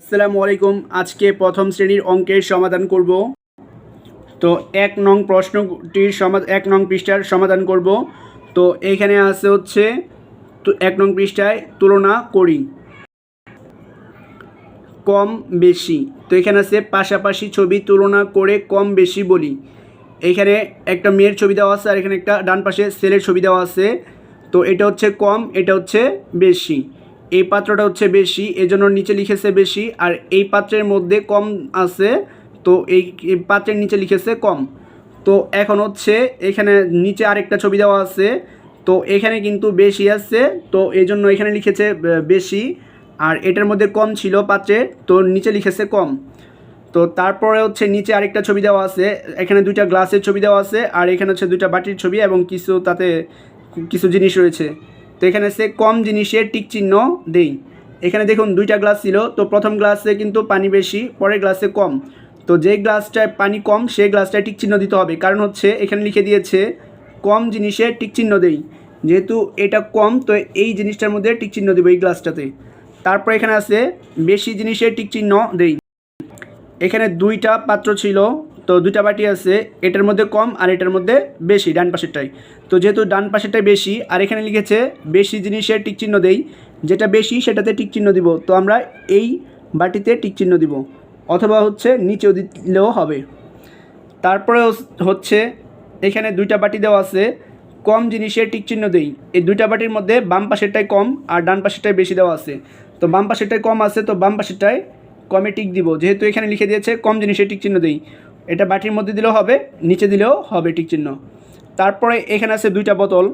আসসালামু আলাইকুম। আজকে প্রথম শ্রেণির অঙ্কের সমাধান করব। তো এক নং প্রশ্নটির সমাধান এক নং পৃষ্ঠার সমাধান করব। তো এইখানে আছে হচ্ছে এক নং পৃষ্ঠায় তুলনা করি। কম বেশি। তো এখানে আছে পাশাপাশি ছবি তুলনা করে কম বেশি বলি। এখানে একটা মেয়ের ছবি দেওয়া আছে আর এখানে একটা ডান পাশে ছেলের ছবি দেওয়া আছে। তো এটা হচ্ছে কম, এটা হচ্ছে বেশি। এই পাত্রটা হচ্ছে বেশি, এজন্য নিচে লিখেছে বেশি, আর এই পাত্রের মধ্যে কম আছে, তো এই পাত্রের নিচে লিখেছে কম। তো এখন হচ্ছে এখানে নিচে আরেকটা ছবি দেওয়া আছে, তো এখানে কিন্তু বেশি আছে, তো এই জন্য এখানে লিখেছে বেশি, আর এটার মধ্যে কম ছিল পাত্রে, তো নিচে লিখেছে কম। তো তারপরে হচ্ছে নিচে আরেকটা ছবি দেওয়া আছে, এখানে দুইটা গ্লাসের ছবি দেওয়া আছে, আর এখানে হচ্ছে দুইটা বাটির ছবি এবং কিছু তাতে কিছু জিনিস রয়েছে। তো এখানে সে কম জিনিসের টিক চিহ্ন দেই। এখানে দেখুন দুইটা গ্লাস ছিল, তো প্রথম গ্লাসে কিন্তু পানি বেশি, পরের গ্লাসে কম। তো যে গ্লাসটায় পানি কম সেই গ্লাসটায় টিক চিহ্ন দিতে হবে। কারণ হচ্ছে এখানে লিখে দিয়েছে, কম জিনিসের টিক চিহ্ন দেই। যেহেতু এটা কম, তো এই জিনিসটার মধ্যে টিক চিহ্ন দেবো এই গ্লাসটাতে। তারপর এখানে আছে, বেশি জিনিসের টিক চিহ্ন দেই। এখানে দুইটা পাত্র ছিল তো দুইটা বাটি আছে, এটার মধ্যে কম আর এটার মধ্যে বেশি, ডান পাশেরটাই। তো যেহেতু ডান পাশেরটাই বেশি, আর এখানে লিখেছে, বেশি জিনিসের টিক চিহ্ন দেই, যেটা বেশি সেটাতে টিক চিহ্ন দিব, তো আমরা এই বাটিতে টিক চিহ্ন দিব, অথবা হচ্ছে নিচেও দিলেও হবে। তারপরে হচ্ছে এখানে দুইটা বাটি দেওয়া আছে, কম জিনিসের টিক চিহ্ন দেই, এই দুইটা বাটির মধ্যে বাম পাশেরটাই কম আর ডান পাশেরটাই বেশি দেওয়া আছে। তো বাম পাশেরটাই কম আছে, তো বাম পাশেরটায় কমে টিক দিব, যেহেতু এখানে লিখে দিয়েছে, কম জিনিসের টিক চিহ্ন দেই। এটা বাটির মধ্যে দিলেও হবে, নিচে দিলেও হবে টিক চিহ্ন। তারপরে এখানে আছে দুইটা বোতল,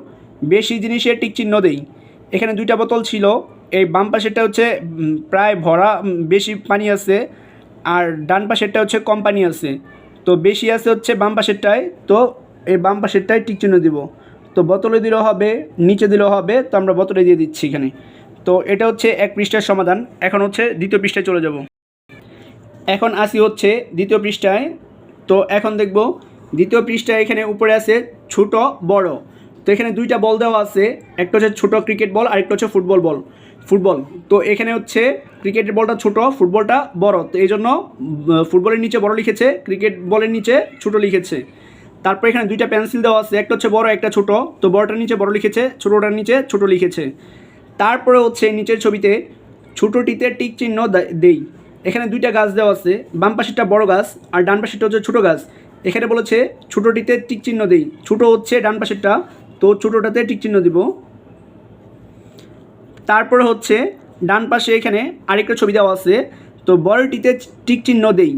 বেশি জিনিসের টিক চিহ্ন দেই। এখানে দুইটা বোতল ছিল, এই বাম পাশেরটা হচ্ছে প্রায় ভরা বেশি পানি আছে, আর ডান পাশেরটা হচ্ছে কম পানি আছে। তো বেশি আছে হচ্ছে বাম পাশেরটায়, তো এই বাম পাশেরটায় টিক চিহ্ন দিব। তো বোতলে দিলেও হবে, নিচে দিলেও হবে, তো আমরা বোতলে দিয়ে দিচ্ছি এখানে। তো এটা হচ্ছে এক পৃষ্ঠার সমাধান, এখন হচ্ছে দ্বিতীয় পৃষ্ঠায় চলে যাব। এখন আসি হচ্ছে দ্বিতীয় পৃষ্ঠায় তো এখন দেখব, দ্বিতীয় পৃষ্ঠায় এখানে উপরে আছে ছোট, বড়। তো এখানে দুইটা বল দেওয়া আছে, একটা হচ্ছে ছোট ক্রিকেট বল আর একটা হচ্ছে ফুটবল বল, ফুটবল। তো এখানে হচ্ছে ক্রিকেটের বলটা ছোট, ফুটবলটা বড়। তো এই জন্য ফুটবলের নিচে বড় লিখেছে, ক্রিকেট বলের নিচে ছোট লিখেছে। তারপর এখানে দুইটা পেন্সিল দেওয়া আছে, একটা হচ্ছে বড়, একটা ছোট। তো বড়টার নিচে বড় লিখেছে, ছোটোটার নিচে ছোট লিখেছে। তারপরে হচ্ছে নিচের ছবিতে ছোটোটিতে টিক চিহ্ন দেই। এখানে দুইটা গাছ দেওয়া আছে, বাম পাশেরটা বড় গাছ আর ডান পাশেরটা হচ্ছে ছোটো গাছ। এখানে বলেছে ছোটোটিতে টিক চিহ্ন দেই। ছোটো হচ্ছে ডান পাশেরটা, তো ছোটোটাতে টিক চিহ্ন দিব। তারপরে হচ্ছে ডান পাশে এখানে আরেকটা ছবি দেওয়া আছে, তো বড়টিতে টিক চিহ্ন দেই।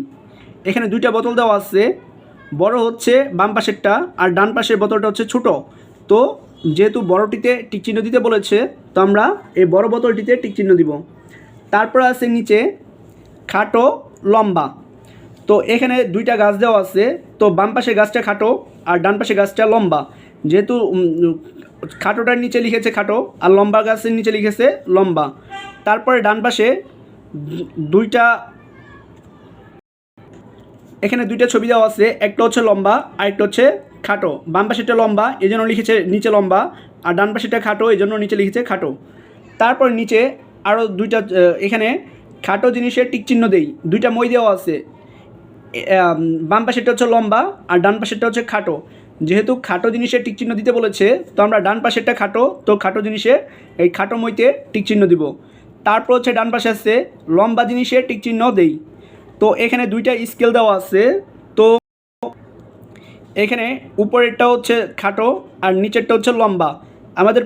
এখানে দুইটা বোতল দেওয়া আছে, বড় হচ্ছে বাম পাশেরটা আর ডান পাশের বোতলটা হচ্ছে ছোট। তো যেহেতু বড়টিতে টিক চিহ্ন দিতে বলেছে, তো আমরা এই বড় বোতলটিতে টিক চিহ্ন দিব। তারপর আছে নিচে খাটো, লম্বা। তো এখানে দুইটা গাছ দেওয়া আছে। তো বাম পাশে গাছটা খাটো আর ডান পাশে গাছটা লম্বা। যেহেতু খাটোটার নিচে লিখেছে খাটো আর লম্বা গাছের নিচে লিখেছে লম্বা। তারপরে ডান পাশে দুইটা, এখানে দুইটা ছবি দেওয়া আছে। একটা হচ্ছে লম্বা আর একটা হচ্ছে খাটো। বাম পাশেটা লম্বা এই জন্য লিখেছে নিচে লম্বা। আর ডান পাশেটা খাটো এই জন্য নিচে লিখেছে খাটো। তারপর নিচে আরও দুইটা এখানে খাটো জিনিসের টিক চিহ্ন দেই। দুইটা মই দেওয়া আছে। বাম পাশেরটা হচ্ছে লম্বা আর ডান পাশেরটা হচ্ছে খাটো। যেহেতু খাটো জিনিসের টিক চিহ্ন দিতে বলেছে, তো আমরা ডান পাশেরটা খাটো, তো খাটো জিনিসে এই খাটো মইতে টিক চিহ্ন দিব। তারপর হচ্ছে ডান পাশে আছে, লম্বা জিনিসের টিক চিহ্ন দেই। তো এখানে দুইটা স্কেল দেওয়া আছে। তো এখানে উপরেরটা হচ্ছে খাটো আর নিচেরটা হচ্ছে লম্বা। আমাদের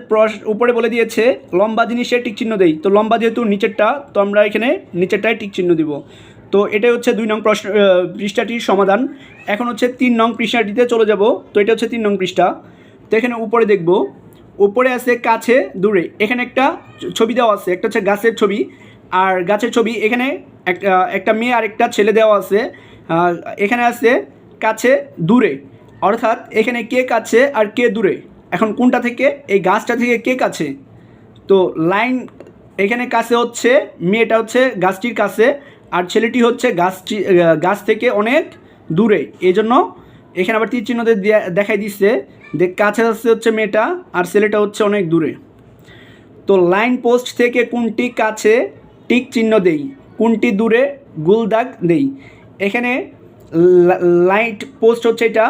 উপরে বলে দিয়েছে, লম্বা জিনিসের টিক চিহ্ন দেই। তো লম্বা যেহেতু নিচেরটা, তো আমরা এখানে নিচেরটায় চিহ্ন দিব। তো এটাই হচ্ছে দুই নং প্রশ্ন পৃষ্ঠাটির সমাধান। এখন হচ্ছে তিন নং পৃষ্ঠাটিতে চলে যাব। তো এটা হচ্ছে তিন নং পৃষ্ঠা। তো এখানে উপরে দেখব। উপরে আছে কাছে, দূরে। এখানে একটা ছবি দেওয়া আছে, একটা হচ্ছে গাছের ছবি। আর গাছের ছবি এখানে একটা একটা মেয়ে আর একটা ছেলে দেওয়া আছে। এখানে আছে কাছে, দূরে। অর্থাৎ এখানে কে কাছে আর কে দূরে? এখন কোনটা থেকে? এই গাছটা থেকে কে কাছে? তো লাইন এখানে কাছে হচ্ছে, মেয়েটা হচ্ছে গাছটির কাছে, আর ছেলেটি হচ্ছে গাছটি গাছ থেকে অনেক দূরে। এই জন্য এখানে আবার তীর চিহ্ন দেখাই দিচ্ছে যে কাছে আসছে হচ্ছে মেয়েটা, আর ছেলেটা হচ্ছে অনেক দূরে। তো লাইন পোস্ট থেকে কোনটি কাছে টিক চিহ্ন দেই, কোনটি দূরে গুলদাগ দেই। এখানে লাইট পোস্ট হচ্ছে এটা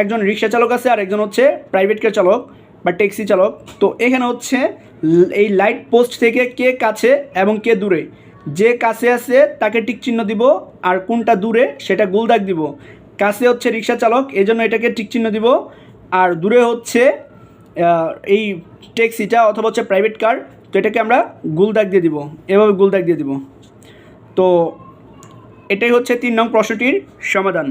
একজন রিক্সা চালক আছে আর একজন হচ্ছে প্রাইভেট কার চালক বা ট্যাক্সি চালক। তো এখানে হচ্ছে এই লাইট পোস্ট থেকে কে কাছে এবং কে দূরে। যে কাছে আছে তাকে টিক চিহ্ন দিব আর কোনটা দূরে সেটা গোল দাগ দিব। কাছে হচ্ছে রিক্সা চালক এই জন্য এটাকে টিক চিহ্ন দিব। আর দূরে হচ্ছে এই ট্যাক্সিটা অথবা হচ্ছে প্রাইভেট কার তো এটাকে আমরা গুল দাগ দিয়ে দিব। এভাবে গুল দাগ দিয়ে দিব। তো এটাই হচ্ছে তিন নং প্রশ্নটির সমাধান।